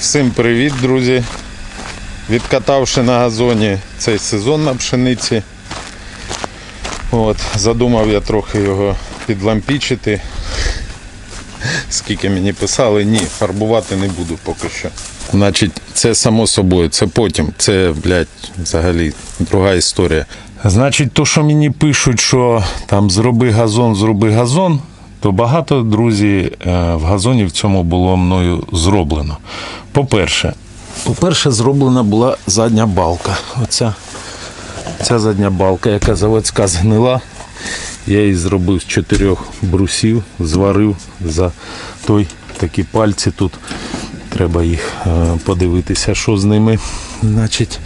Всім привіт, друзі. Відкатавши на газоні цей сезон на пшениці. От, задумав я трохи його підлампічити. Скільки мені писали, ні, фарбувати не буду поки що. Значить, це само собою, це потім. Це, блядь, взагалі друга історія. Значить, то, що мені пишуть, що там зроби газон, зроби газон, то багато, друзі, е, в газоні в цьому було мною зроблено. По-перше, по-перше, зроблена була задня балка. Оця ця задня балка, яка заводська згнила. Я її зробив з чотирьох брусів, зварив за той такі пальці тут. Треба їх е, подивитися, що з ними. Значить,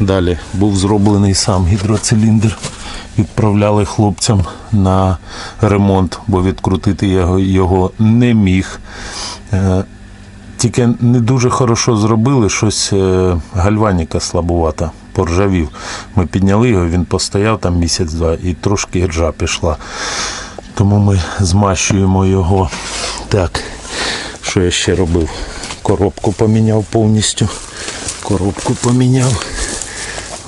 далі був зроблений сам гідроциліндр. Відправляли хлопцям на ремонт, бо відкрутити його, його не міг. Е, тільки не дуже хорошо зробили, щось е, гальваніка слабувата, поржавів. Ми підняли його, він постояв там місяць-два і трошки ржа пішла. Тому ми змащуємо його. Так, що я ще робив? Коробку поміняв повністю. Коробку поміняв.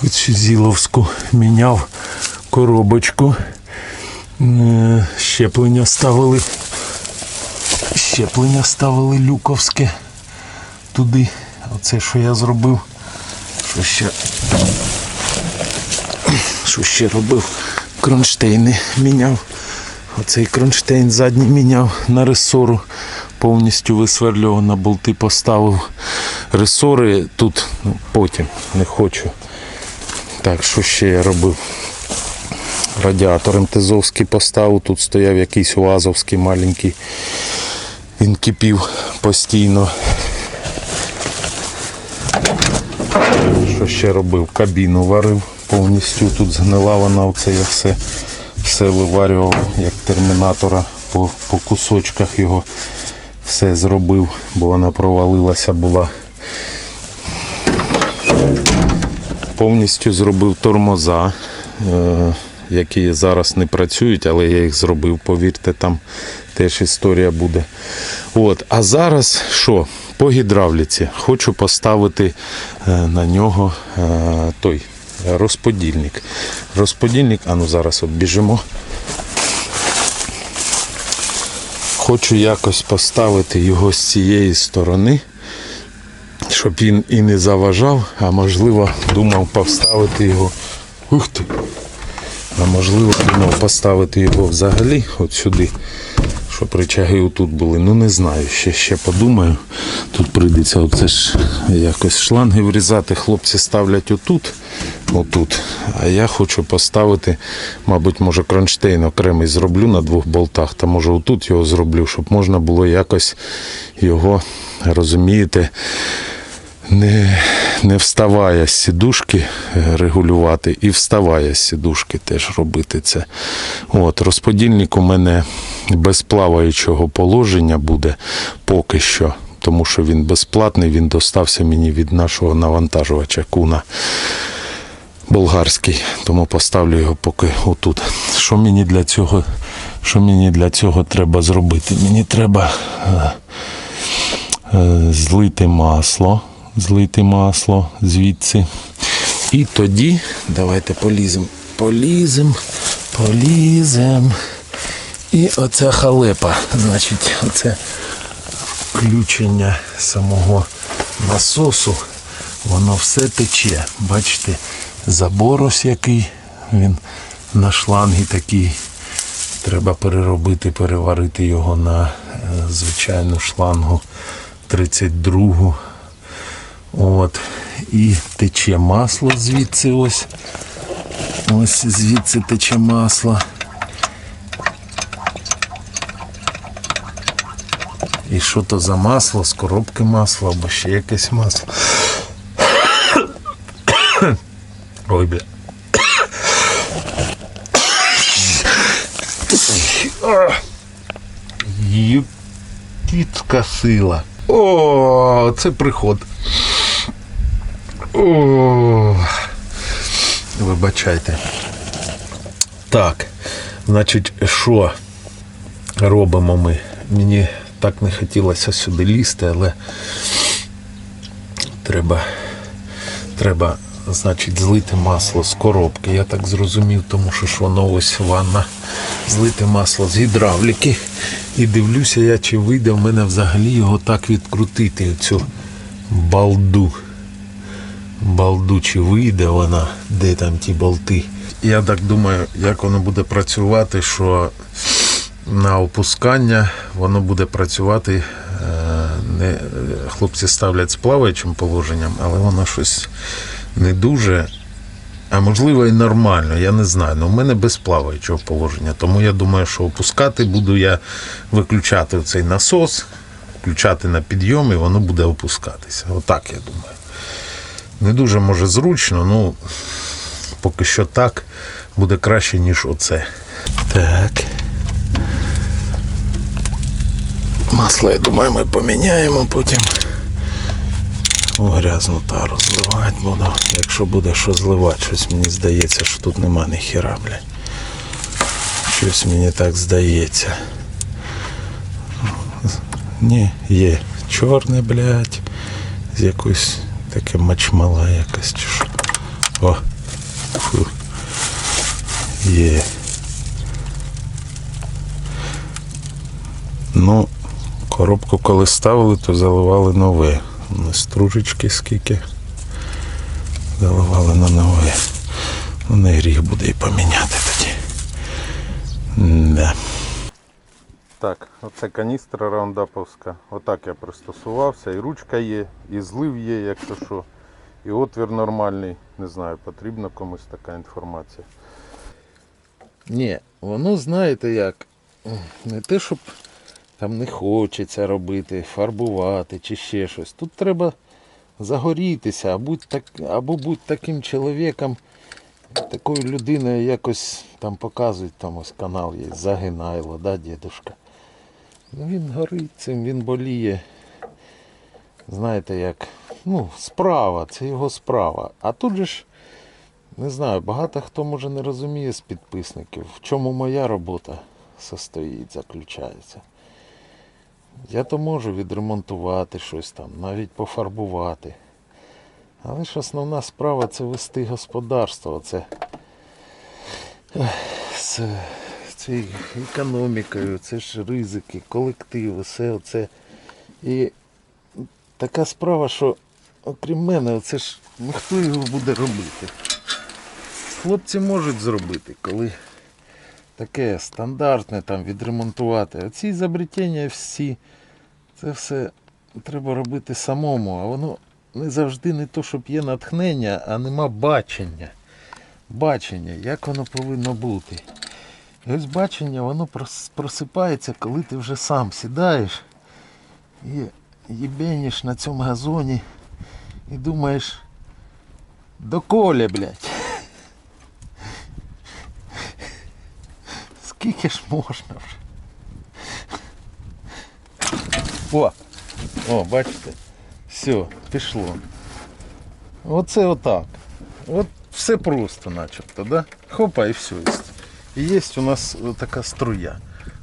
Оцю зіловську міняв коробочку. Е, Щеплення ставили щеплення ставили люковське туди. Оце що я зробив. Що ще, що ще робив? Кронштейни міняв. Оцей кронштейн задній міняв на ресору. Повністю висверлював, болти поставив. Ресори тут ну, потім не хочу. Так, що ще я робив? Радіатор МТЗовський поставив, тут стояв якийсь УАЗовський маленький. Він кипів постійно. Що ще робив? Кабіну варив повністю. Тут згнила вона, оце я все, все виварював, як термінатора по, по кусочках його все зробив, бо вона провалилася була. Повністю зробив тормоза, е, які зараз не працюють, але я їх зробив, повірте, там теж історія буде. От. А зараз що? По гідравліці хочу поставити е, на нього е, той розподільник. Розподільник, а ну зараз от біжимо. Хочу якось поставити його з цієї сторони, щоб він і не заважав, а можливо думав поставити його. Ух ти! А можливо думав поставити його взагалі от сюди, щоб рычаги отут були. Ну не знаю, ще ще подумаю. Тут прийдеться оце ж якось шланги врізати. Хлопці ставлять отут, отут. А я хочу поставити, мабуть, може кронштейн окремий зроблю на двох болтах, та може отут його зроблю, щоб можна було якось його, розумієте, не, не вставає з сідушки е, регулювати і вставає з сідушки теж робити це. От, розподільник у мене без плаваючого положення буде поки що, тому що він безплатний, він достався мені від нашого навантажувача куна болгарський, тому поставлю його поки отут. Що мені для цього, що мені для цього треба зробити? Мені треба е, е, злити масло, злити масло звідси. І тоді давайте поліземо, поліземо, поліземо. І оця халепа, значить, оце включення самого насосу, воно все тече. Бачите, забор ось який, він на шлангі такий. Треба переробити, переварити його на е, звичайну шлангу 32. От. І тече масло звідси ось. Ось звідси тече масло. І що то за масло, з коробки масла або ще якесь масло. Ой, бля. Юпітська сила. О, це приход. О, вибачайте. Так, значить, що робимо ми? Мені так не хотілося сюди лізти, але Треба, треба, значить, злити масло з коробки. Я так зрозумів, тому що ж воно ось ванна. Злити масло з гідравліки. І дивлюся я, чи вийде в мене взагалі його так відкрутити, цю балду. Балду, чи вийде вона, де там ті болти. Я так думаю, як воно буде працювати, що на опускання воно буде працювати. е, Не, е, хлопці ставлять з плаваючим положенням, але воно щось не дуже. А можливо і нормально, я не знаю. Ну, у мене без плаваючого положення. Тому я думаю, що опускати буду я виключати цей насос, включати на підйом і воно буде опускатися. Отак я думаю. Не дуже може зручно, ну поки що так буде краще, ніж оце. Так. Масло, я думаю, ми поміняємо потім. У грязну тару зливати буду. Якщо буде що зливати, щось мені здається, що тут нема ні хіра, блядь. Щось мені так здається. Ні, є чорне, блядь, з якоюсь таке мачмала якась чи що. О. Фу. Є. Ну, коробку коли ставили, то заливали нове. Стружечки скільки. Заливали на нове. Ну, не гріх буде і поміняти тоді. Да. Так, оце каністра раундаповська. Отак я пристосувався. І ручка є, і злив є, якщо що. І отвір нормальний. Не знаю, потрібна комусь така інформація. Ні, воно знаєте як. Не те, щоб там не хочеться робити, фарбувати чи ще щось. Тут треба загорітися, а будь так, або будь таким чоловіком, такою людиною якось там показують, там ось канал є, Загинайло, да, дідушка. Ну, він горить цим, він боліє. Знаєте, як, ну, справа, це його справа. А тут же ж, не знаю, багато хто може не розуміє з підписників, в чому моя робота состоїть, заключається. Я то можу відремонтувати щось там, навіть пофарбувати. Але ж основна справа це вести господарство. Це з, це економікою, це ж ризики, колектив, все це. І така справа, що окрім мене, це ж ну, хто його буде робити? Хлопці можуть зробити, коли таке стандартне там відремонтувати. А ці всі, це все треба робити самому, а воно не завжди не то, щоб є натхнення, а нема бачення. Бачення, як воно повинно бути. І ось бачення, воно просипається, коли ти вже сам сідаєш і їбеніш на цьому газоні і думаєш, доколе, блядь. Скільки ж можна вже? О! О, бачите? Все, пішло. Оце отак. От все просто начебто, да? Хопа і все. І є у нас така струя.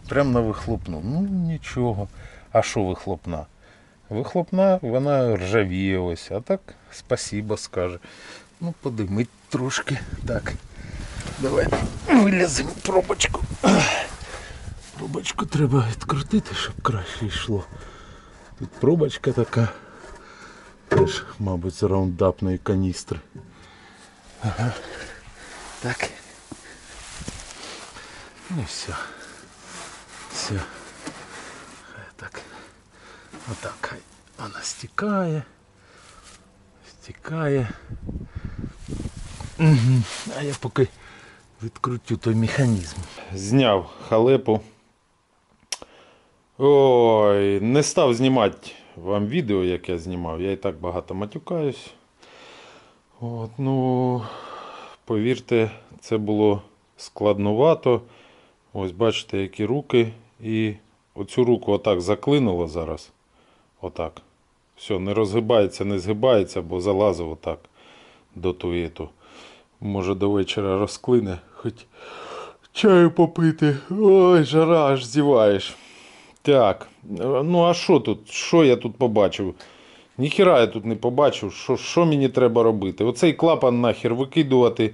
Прямо на вихлопну. Ну нічого. А що вихлопна? Вихлопна, вона ржавіє ось, а так спасибо скаже. Ну, подимить трошки. Так. Давай виліземо пробочку. Пробочку треба відкрутити, щоб краще йшло. Тут пробочка така. Теж, мабуть, з раундапної каністри. Ага. Так. Ну все. Все. Хай так. Отак хай вона стікає. Стікає. Угу. А я поки відкрутю той механізм. Зняв халепу. Ой, не став знімати вам відео, як я знімав. Я і так багато матюкаюсь. От, ну, повірте, це було складновато. Ось бачите, які руки. І оцю руку отак заклинуло зараз. Отак. Все, не розгибається, не згибається, бо залазив отак до туєту. Може до вечора розклине, хоч чаю попити. Ой, жара, аж зіваєш. Так, ну а що тут? Що я тут побачив? Ніхіра я тут не побачив, що, мені треба робити. Оцей клапан нахер викидувати.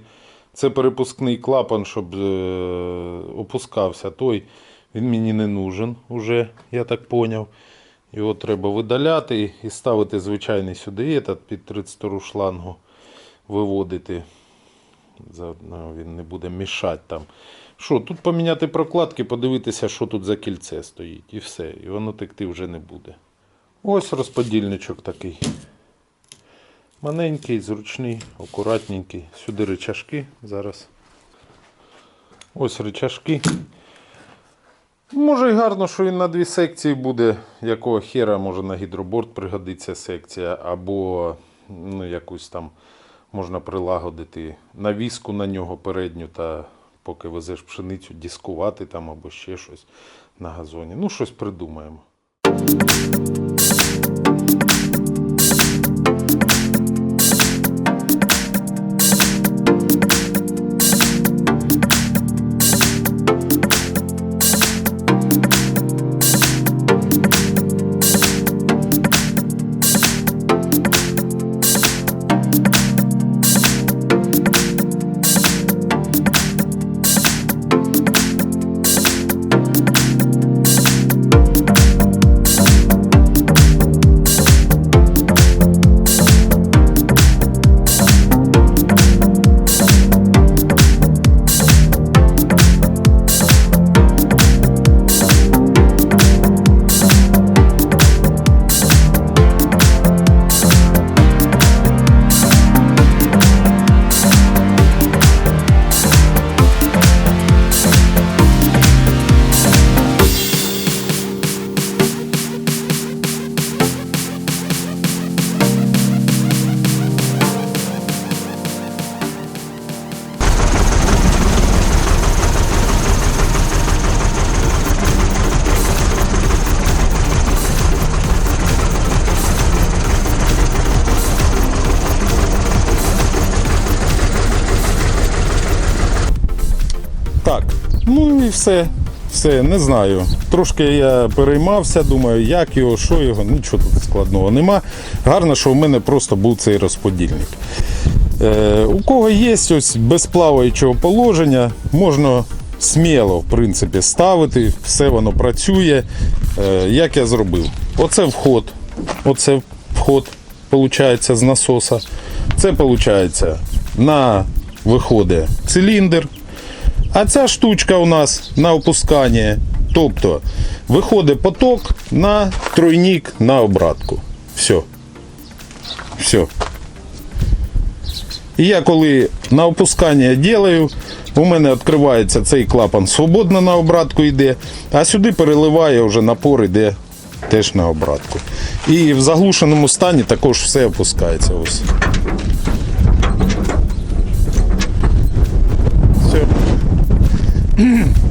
Це перепускний клапан, щоб е, опускався. Той він мені не нужен уже, я так поняв. Його треба видаляти і ставити звичайний сюди этот під 32 шлангу виводити. Заодно він не буде мішати там. Що, тут поміняти прокладки, подивитися, що тут за кільце стоїть. І все. І воно текти вже не буде. Ось розподільничок такий. Маленький, зручний, акуратненький. Сюди рычажки зараз. Ось рычажки. Може і гарно, що він на дві секції буде. Якого хера, може на гідроборд пригодиться секція, або ну, якусь там можна прилагодити навіску на нього передню та поки везеш пшеницю, дискувати там або ще щось на газоні. Ну, щось придумаємо. Ну і все. Все, не знаю. Трошки я переймався, думаю, як його, що його, нічого тут складного нема. Гарно, що в мене просто був цей розподільник. Е, у кого є ось безплаваючого положення, можна сміло в принципі, ставити, все воно працює. Е, як я зробив? Оце вход. Оце вход виходить, з насоса. Це виходить на виходить циліндр. А ця штучка у нас на опускання. Тобто виходить поток на тройник на обратку. Все. Все. І я коли на опускання ділаю, у мене відкривається цей клапан свободно на обратку йде, а сюди переливає вже напор йде теж на обратку. І в заглушеному стані також все опускається. Ось.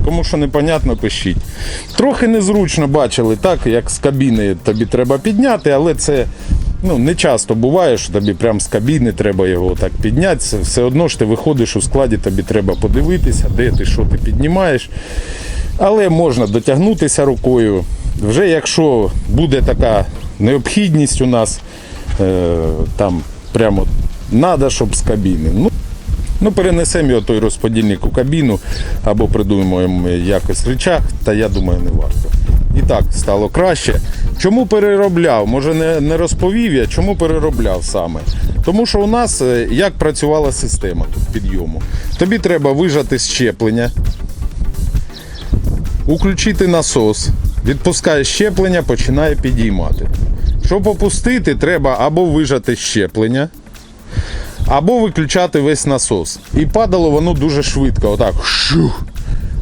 Кому що непонятно, пишіть. Трохи незручно бачили, так, як з кабіни тобі треба підняти, але це ну, не часто буває, що тобі прямо з кабіни треба його так підняти. Все одно ж ти виходиш у складі, тобі треба подивитися, де ти що ти піднімаєш. Але можна дотягнутися рукою. Вже якщо буде така необхідність у нас, е, там прямо треба, щоб з кабіни. Ну, Ну, перенесемо його той розподільник у кабіну або придумаємо якось речах, та я думаю, не варто. І так стало краще. Чому переробляв? Може не, не розповів я, чому переробляв саме. Тому що у нас е, як працювала система тут підйому. Тобі треба вижати щеплення, уключити насос, відпускає щеплення, починає підіймати. Щоб опустити, треба або вижати щеплення, або виключати весь насос. І падало воно дуже швидко. Отак. Шух.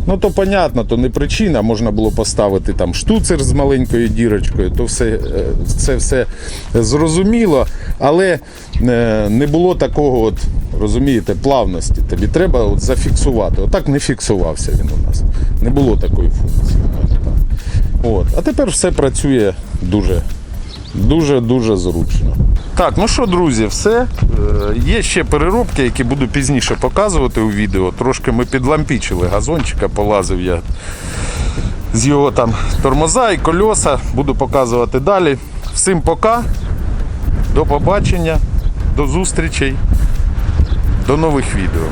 Ну то понятно, то не причина. Можна було поставити там штуцер з маленькою дірочкою, то все, е, це все зрозуміло, але е, не було такого, от, розумієте, плавності. Тобі треба от зафіксувати. Отак не фіксувався він у нас. Не було такої функції. От. А тепер все працює дуже, дуже, дуже зручно. Так, ну що, друзі, все. Е, Є ще переробки, які буду пізніше показувати у відео. Трошки ми підлампічили газончика, полазив я з його там тормоза і кольоса. Буду показувати далі. Всім пока. До побачення, до зустрічей, до нових відео.